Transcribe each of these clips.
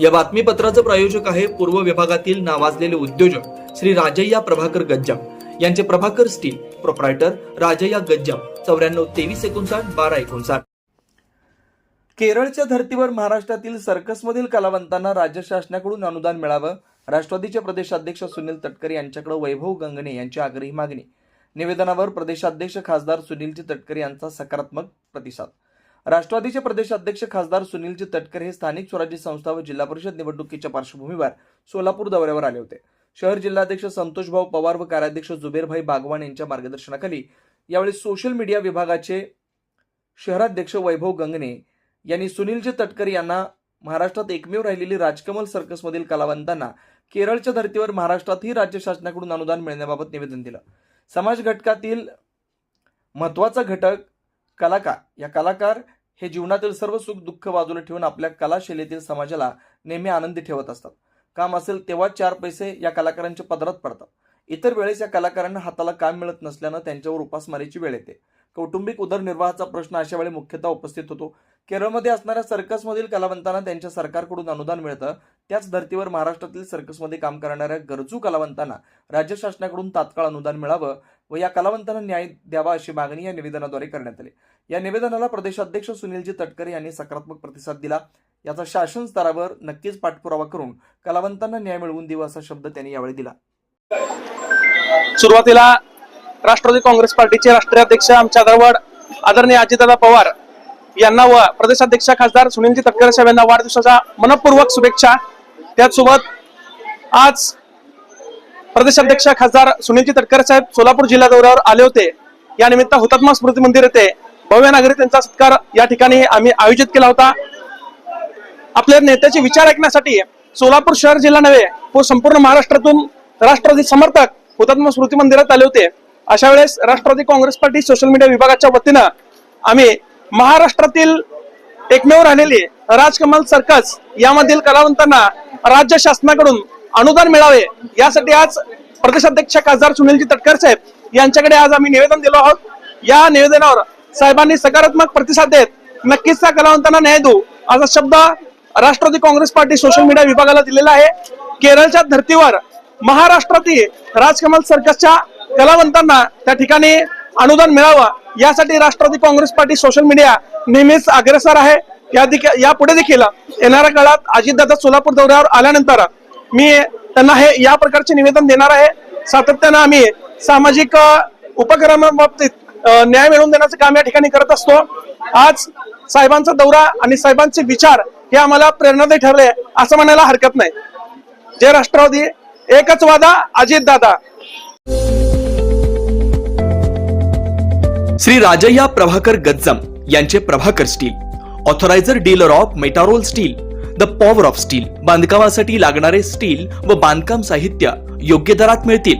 या बातमीपत्राचं प्रायोजक आहे पूर्व विभागातील नावाजलेले उद्योजक श्री राजय्या प्रभाकर गज्जाम. यांचे प्रभाकर स्टील प्रोप्रायटर राजय्या गज्जाम. चौऱ्याण्णव तेवीस एकोणसाठ बारा एकोणसाठ. केरळच्या धर्तीवर महाराष्ट्रातील सर्कसमधील कलावंतांना राज्य शासनाकडून अनुदान मिळावं राष्ट्रवादीचे प्रदेशाध्यक्ष सुनील तटकरे यांच्याकडे वैभव गंगणे यांची आग्रही मागणी. निवेदनावर प्रदेशाध्यक्ष खासदार सुनीलजी तटकरे यांचा सकारात्मक प्रतिसाद. राष्ट्रवादीचे प्रदेशाध्यक्ष खासदार सुनीलजी तटकरे हे स्थानिक स्वराज्य संस्था व जिल्हा परिषद निवडणुकीच्या पार्श्वभूमीवर सोलापूर दौऱ्यावर आले होते. शहर जिल्हाध्यक्ष संतोषभाऊ पवार व कार्याध्यक्ष जुबेरभाई बागवान यांच्या मार्गदर्शनाखाली यावेळी सोशल मीडिया विभागाचे शहराध्यक्ष वैभव गंगणे यांनी सुनीलजी तटकरे यांना महाराष्ट्रात एकमेव राहिलेली राजकमल सर्कसमधील कलावंतांना केरळच्या धर्तीवर महाराष्ट्रातही राज्य शासनाकडून अनुदान मिळण्याबाबत निवेदन दिलं. समाज घटकातील महत्त्वाचा घटक कलाकार. या कलाकार हे जीवनातील सर्व सुख दुःख बाजूला ठेवून आपल्या कलाशैलीतील समाजाला नेहमी आनंदी ठेवत असतात. काम असेल तेव्हा चार पैसे या कलाकारांच्या पदरात पडतात. इतर वेळेस या कलाकारांना हाताला काम मिळत नसल्यानं त्यांच्यावर उपासमारीची वेळ येते. कौटुंबिक उदरनिर्वाहाचा प्रश्न अशा वेळी मुख्यतः उपस्थित होतो. केरळमध्ये असणाऱ्या सर्कसमधील कलावंतांना त्यांच्या सरकारकडून अनुदान मिळतं. त्याच धर्तीवर महाराष्ट्रातील सर्कसमध्ये काम करणाऱ्या गरजू कलावंतांना राज्य शासनाकडून तात्काळ अनुदान मिळावं. व या कलावंतांना न्याय द्यावा अशी मागणी या निवेदनाद्वारे करण्यात आली. या निवेदनाला प्रदेशाध्यक्ष सुनीलजी तटकरे यांनी सकारात्मक प्रतिसाद दिला. याचा शासन स्तरावर नक्कीच पाठपुरावा करून कलावंतांना न्याय मिळवून देऊ असा शब्द त्यांनी यावेळी दिला. सुरुवातीला राष्ट्रवादी काँग्रेस पार्टीचे राष्ट्रीय अध्यक्ष आमच्या दरवड आदरणीय अजितदादा पवार यांना व प्रदेशाध्यक्ष खासदार सुनीलजी तटकरे साहेब यांना वाढदिवसाच्या मनपूर्वक शुभेच्छा. त्याचसोबत आज प्रदेशाध्यक्ष खासदार सुनीलजी तटकरे साहेब सोलापूर जिल्हा दौऱ्यावर आले होते. या निमित्त हुतात्मा स्मृती मंदिर येथे भव्य नागरी त्यांचा सत्कार या ठिकाणी आम्ही आयोजित केला होता. आपल्या नेत्याचे विचार ऐकण्यासाठी सोलापूर शहर जिल्हा नव्हे व संपूर्ण महाराष्ट्रातून राष्ट्रवादी समर्थक हुतात्मा स्मृती मंदिरात आले होते. अशा वेळेस Rashtrawadi Congress party social media विभागाच्या वतीनं आम्ही महाराष्ट्रातील एकमेव राहिलेली राजकमल सर्कस यामधील कलावंतांना राज्य शासनाकडून अनुदान मिळावे यासाठी आज प्रदेशाध्यक्ष खासदार सुनीलजी तटकर साहेब यांच्याकडे आज आम्ही निवेदन दिलो आहोत. या निवेदनावर साहेबांनी सकारात्मक प्रतिसाद देत नक्कीच त्या कलावंतांना न्याय देऊ असा शब्द Rashtrawadi Congress party social media विभागाला दिलेला आहे. केरळच्या धर्तीवर महाराष्ट्रातील राजकमल सर्कसच्या कलावंतांना त्या ठिकाणी अनुदान मिळावं. यासाठी Rashtrawadi Congress party social media नेहमीच अग्रेसर आहे. या पुढे देखील येणाऱ्या काळात अजितदादा सोलापूर दौऱ्यावर आल्यानंतर मी त्यांना हे या प्रकारचे निवेदन देणार आहे. सातत्यानं आम्ही सामाजिक उपक्रमाबाबतीत न्याय मिळवून देण्याचं काम या ठिकाणी करत असतो. आज साहेबांचा दौरा आणि साहेबांचे विचार हे आम्हाला प्रेरणादायी ठरले असं म्हणायला हरकत नाही. जय राष्ट्रवादी एकच वादा अजित दादा. श्री राजय्या प्रभाकर गज्जम यांचे Prabhakar steel authoriser dealer of Metarol steel the power of steel बांधकामासाठी लागणारे स्टील व बांधकाम साहित्य योग्य दरात मिळतील.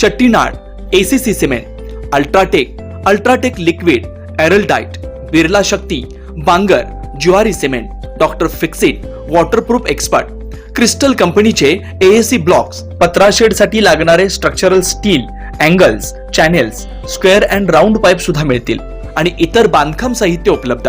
Chettinad ACC cement UltraTech UltraTech liquid Araldite Birla Shakti Bangur Zuari cement doctor Fixit waterproof expert crystal कंपनीचे एएसी ब्लॉक्स पत्राशेडसाठी लागणारे structural steel angles channels square and round pipe सुद्धा मिळतील. आणि इतर बांधकाम साहित्य उपलब्ध.